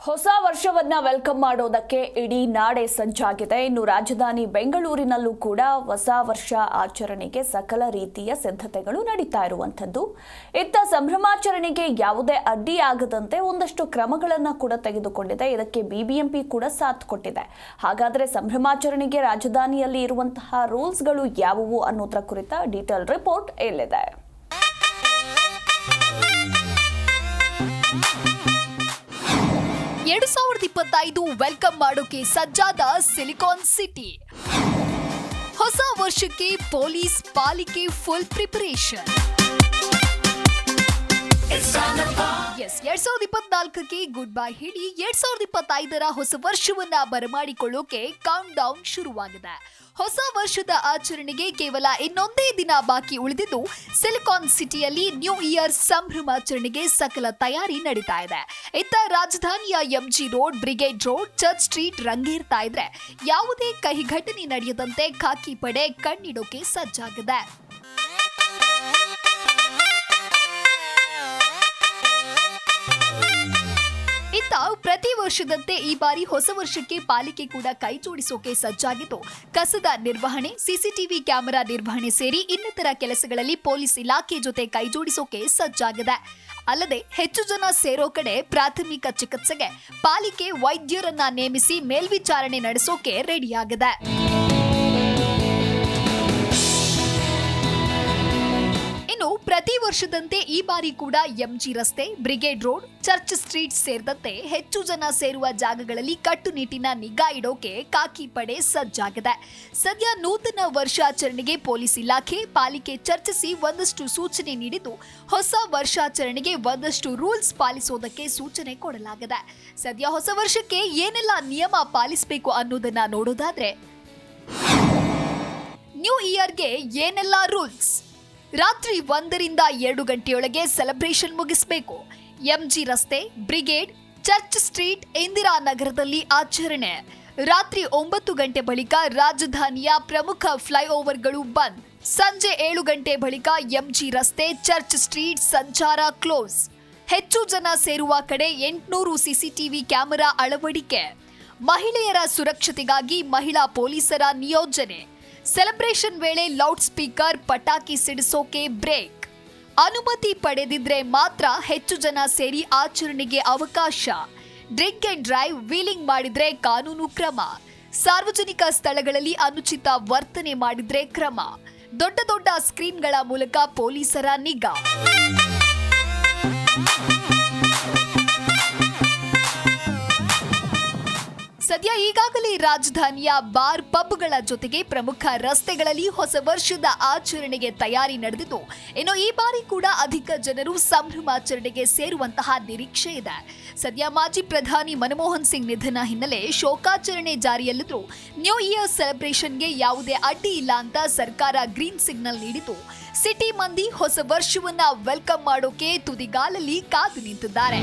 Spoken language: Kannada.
ಹೊಸ ವರ್ಷವನ್ನ ವೆಲ್ಕಮ್ ಮಾಡೋದಕ್ಕೆ ಇಡೀ ನಾಡೆ ಸಂಚಾಗಿದೆ. ಇನ್ನು ರಾಜಧಾನಿ ಬೆಂಗಳೂರಿನಲ್ಲೂ ಕೂಡ ಹೊಸ ವರ್ಷ ಆಚರಣೆಗೆ ಸಕಲ ರೀತಿಯ ಸಿದ್ಧತೆಗಳು ನಡೀತಾ ಇರುವಂಥದ್ದು. ಇತ್ತ ಸಂಭ್ರಮಾಚರಣೆಗೆ ಯಾವುದೇ ಅಡ್ಡಿಯಾಗದಂತೆ ಒಂದಷ್ಟು ಕ್ರಮಗಳನ್ನು ಕೂಡ ತೆಗೆದುಕೊಂಡಿದೆ. ಇದಕ್ಕೆ ಬಿಬಿಎಂಪಿ ಕೂಡ ಸಾಥ್ ಕೊಟ್ಟಿದೆ. ಹಾಗಾದರೆ ಸಂಭ್ರಮಾಚರಣೆಗೆ ರಾಜಧಾನಿಯಲ್ಲಿ ಇರುವಂತಹ ರೂಲ್ಸ್ಗಳು ಯಾವುವು ಅನ್ನೋದರ ಕುರಿತ ಡೀಟೇಲ್ ರಿಪೋರ್ಟ್ ಇಲ್ಲಿದೆ. ಎರಡು ಸಾವಿರದ ಇಪ್ಪತ್ತೈದು ವೆಲ್ಕಮ್ ಮಾಡೋಕೆ ಸಜ್ಜಾದ ಸಿಲಿಕಾನ್ ಸಿಟಿ. ಹೊಸ ವರ್ಷಕ್ಕೆ ಪೊಲೀಸ್ ಪಾಲಿಕೆ ಫುಲ್ ಪ್ರಿಪರೇಷನ್ ಎಸ್ ಎರಡ್ ಸಾವಿರದ ಇಪ್ಪತ್ನಾಲ್ಕಕ್ಕೆ ಗುಡ್ ಬೈ ಹೇಳಿ ಎರಡ್ ಸಾವಿರದ ಇಪ್ಪತ್ತೈದರ ಹೊಸ ವರ್ಷವನ್ನ ಬರಮಾಡಿಕೊಳ್ಳೋಕೆ ಕೌಂಟ್ ಡೌನ್ ಶುರುವಾಗಿದೆ. ಹೊಸ ವರ್ಷದ ಆಚರಣೆಗೆ ಕೇವಲ ಇನ್ನೊಂದೇ ದಿನ ಬಾಕಿ ಉಳಿದಿದ್ದು ಸಿಲಿಕಾನ್ ಸಿಟಿಯಲ್ಲಿ ನ್ಯೂ ಇಯರ್ ಸಂಭ್ರಮಾಚರಣೆಗೆ ಸಕಲ ತಯಾರಿ ನಡೀತಾ ಇದೆ. ಇತ್ತ ರಾಜಧಾನಿಯ MG road brigade road church street ರಂಗೇರ್ತಾ ಇದ್ರೆ ಯಾವುದೇ ಕಹಿ ಘಟನೆ ನಡೆಯದಂತೆ ಖಾಕಿ ಪಡೆ ಕಣ್ಣಿಡೋಕೆ ಸಜ್ಜಾಗಿದೆ. ಪ್ರತಿ ವರ್ಷದಂತೆ ಈ ಬಾರಿ ಹೊಸ ವರ್ಷಕ್ಕೆ ಪಾಲಿಕೆ ಕೂಡ ಕೈ ಜೋಡಿಸೋಕೆ ಸಜ್ಜಾಗಿದ್ದು ಕಸದ ನಿರ್ವಹಣೆ, ಸಿಸಿಟಿವಿ ಕ್ಯಾಮೆರಾ ನಿರ್ವಹಣೆ ಸೇರಿ ಇನ್ನಿತರ ಕೆಲಸಗಳಲ್ಲಿ ಪೊಲೀಸ್ ಇಲಾಖೆ ಜೊತೆ ಕೈ ಜೋಡಿಸೋಕೆ ಸಜ್ಜಾಗಿದೆ. ಅಲ್ಲದೆ ಹೆಚ್ಚು ಜನ ಸೇರೋ ಕಡೆ ಪ್ರಾಥಮಿಕ ಚಿಕಿತ್ಸೆಗೆ ಪಾಲಿಕೆ ವೈದ್ಯರನ್ನ ನೇಮಿಸಿ ಮೇಲ್ವಿಚಾರಣೆ ನಡೆಸೋಕೆ ರೆಡಿಯಾಗಿದೆ. ಪ್ರತಿ ವರ್ಷದಂತೆ ಈ ಬಾರಿ ಕೂಡ ಎಂಜಿ ರಸ್ತೆ, ಬ್ರಿಗೇಡ್ ರೋಡ್, ಚರ್ಚ್ ಸ್ಟ್ರೀಟ್ ಸೇರಿದಂತೆ ಹೆಚ್ಚು ಜನ ಸೇರುವ ಜಾಗಗಳಲ್ಲಿ ಕಟ್ಟುನಿಟ್ಟಿನ ನಿಗಾ ಇಡೋಕೆ ಕಾಕಿ ಪಡೆ ಸಜ್ಜಾಗಿದೆ. ಸದ್ಯ ನೂತನ ವರ್ಷಾಚರಣೆಗೆ ಪೊಲೀಸ್ ಇಲಾಖೆ, ಪಾಲಿಕೆ ಚರ್ಚಿಸಿ ಒಂದಷ್ಟು ಸೂಚನೆ ನೀಡಿದ್ದು, ಹೊಸ ವರ್ಷಾಚರಣೆಗೆ ಒಂದಷ್ಟು ರೂಲ್ಸ್ ಪಾಲಿಸೋದಕ್ಕೆ ಸೂಚನೆ ಕೊಡಲಾಗಿದೆ. ಸದ್ಯ ಹೊಸ ವರ್ಷಕ್ಕೆ ಏನೆಲ್ಲ ನಿಯಮ ಪಾಲಿಸಬೇಕು ಅನ್ನೋದನ್ನ ನೋಡೋದಾದ್ರೆ, ನ್ಯೂ ಇಯರ್ಗೆ ಏನೆಲ್ಲ ರೂಲ್ಸ್? ರಾತ್ರಿ ಒಂದರಿಂದ ಎರಡು ಗಂಟೆಯೊಳಗೆ ಸೆಲೆಬ್ರೇಷನ್ ಮುಗಿಸಬೇಕು. ಎಂಜಿ ರಸ್ತೆ, ಬ್ರಿಗೇಡ್, ಚರ್ಚ್ ಸ್ಟ್ರೀಟ್ ಇಂದಿರಾನಗರದಲ್ಲಿ ಆಚರಣೆ. ರಾತ್ರಿ ಒಂಬತ್ತು ಗಂಟೆ ಬಳಿಕ ರಾಜಧಾನಿಯ ಪ್ರಮುಖ ಫ್ಲೈಓವರ್ಗಳು ಬಂದ್. ಸಂಜೆ ಏಳು ಗಂಟೆ ಬಳಿಕ ಎಂಜಿ ರಸ್ತೆ, ಚರ್ಚ್ ಸ್ಟ್ರೀಟ್ ಸಂಚಾರ ಕ್ಲೋಸ್. ಹೆಚ್ಚು ಜನ ಸೇರುವ ಕಡೆ ಎಂಟುನೂರು ಸಿಸಿಟಿವಿ ಕ್ಯಾಮೆರಾ ಅಳವಡಿಕೆ. ಮಹಿಳೆಯರ ಸುರಕ್ಷತೆಗಾಗಿ ಮಹಿಳಾ ಪೊಲೀಸರ ನಿಯೋಜನೆ. ಸೆಲೆಬ್ರೇಷನ್ ವೇಳೆ ಲೌಡ್ ಸ್ಪೀಕರ್ ಪಟಾಕಿ ಸಿಡಿಸೋಕೆ ಬ್ರೇಕ್ ಅನುಮತಿ ಪಡೆದಿದ್ರೆ ಮಾತ್ರ ಹೆಚ್ಚು ಜನ ಸೇರಿ ಆಚರಣೆಗೆ ಅವಕಾಶ. ಡ್ರಿಂಕ್ ಅಂಡ್ ಡ್ರೈವ್ ವೀಲಿಂಗ್ ಮಾಡಿದ್ರೆ ಕಾನೂನು ಕ್ರಮ. ಸಾರ್ವಜನಿಕ ಸ್ಥಳಗಳಲ್ಲಿ ಅನುಚಿತ ವರ್ತನೆ ಮಾಡಿದ್ರೆ ಕ್ರಮ. ದೊಡ್ಡ ದೊಡ್ಡ ಸ್ಕ್ರೀನ್ಗಳ ಮೂಲಕ ಪೊಲೀಸರ ನಿಗಾ. ಸದ್ಯ ಈಗಾಗಲೇ ರಾಜಧಾನಿಯ ಬಾರ್ ಪಬ್ಗಳ ಜೊತೆಗೆ ಪ್ರಮುಖ ರಸ್ತೆಗಳಲ್ಲಿ ಹೊಸ ವರ್ಷದ ಆಚರಣೆಗೆ ತಯಾರಿ ನಡೆದಿದ್ದು, ಇನ್ನು ಈ ಬಾರಿ ಕೂಡ ಅಧಿಕ ಜನರು ಸಂಭ್ರಮಾಚರಣೆಗೆ ಸೇರುವಂತಹ ನಿರೀಕ್ಷೆ ಇದೆ. ಸದ್ಯ ಮಾಜಿ ಪ್ರಧಾನಿ ಮನಮೋಹನ್ ಸಿಂಗ್ ನಿಧನ ಹಿನ್ನೆಲೆ ಶೋಕಾಚರಣೆ ಜಾರಿಯಲ್ಲಿದ್ರು ನ್ಯೂ ಇಯರ್ ಸೆಲೆಬ್ರೇಷನ್ಗೆ ಯಾವುದೇ ಅಡ್ಡಿ ಇಲ್ಲ ಅಂತ ಸರ್ಕಾರ ಗ್ರೀನ್ ಸಿಗ್ನಲ್ ನೀಡಿತು ಸಿಟಿ ಮಂದಿ ಹೊಸ ವರ್ಷವನ್ನ ವೆಲ್ಕಮ್ ಮಾಡೋಕೆ ತುದಿಗಾಲಲ್ಲಿ ಕಾದು ನಿಂತಿದ್ದಾರೆ.